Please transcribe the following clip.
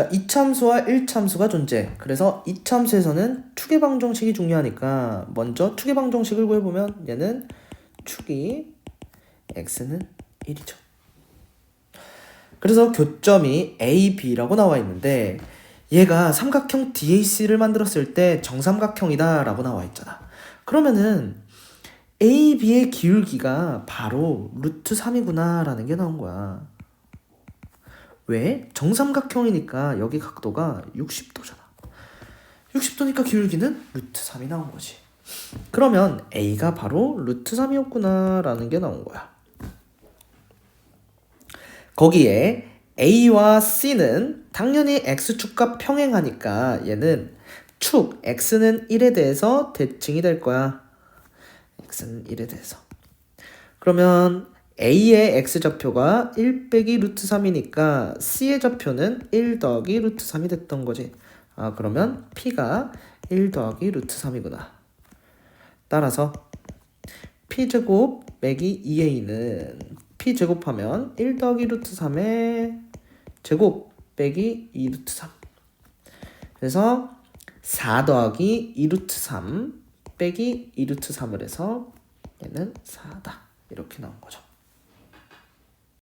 자, 이참수와 1참수가 존재. 그래서 이참수에서는 축의 방정식이 중요하니까 먼저 축의 방정식을 구해보면 얘는 축이 x는 1이죠. 그래서 교점이 A, B라고 나와 있는데 얘가 삼각형 DAC를 만들었을 때 정삼각형이다 라고 나와 있잖아. 그러면은 A, B의 기울기가 바로 루트 3이구나 라는 게 나온 거야. 왜? 정삼각형이니까 여기 각도가 60도잖아. 60도니까 기울기는 루트 3이 나온 거지. 그러면 A가 바로 루트 3이었구나 라는 게 나온 거야. 거기에 A와 C는 당연히 X축과 평행하니까 얘는 축 X는 1에 대해서 대칭이 될 거야. X는 1에 대해서. 그러면 A의 X좌표가 1 빼기 루트 3이니까 C의 좌표는 1 더하기 루트 3이 됐던 거지. 아, 그러면 P가 1 더하기 루트 3이구나. 따라서 P제곱 빼기 2A는 P 제곱하면 1 더하기 루트 3의 제곱 빼기 2 루트 3 그래서 4 더하기 2 루트 3 빼기 2 루트 3을 해서 얘는 4다 이렇게 나온 거죠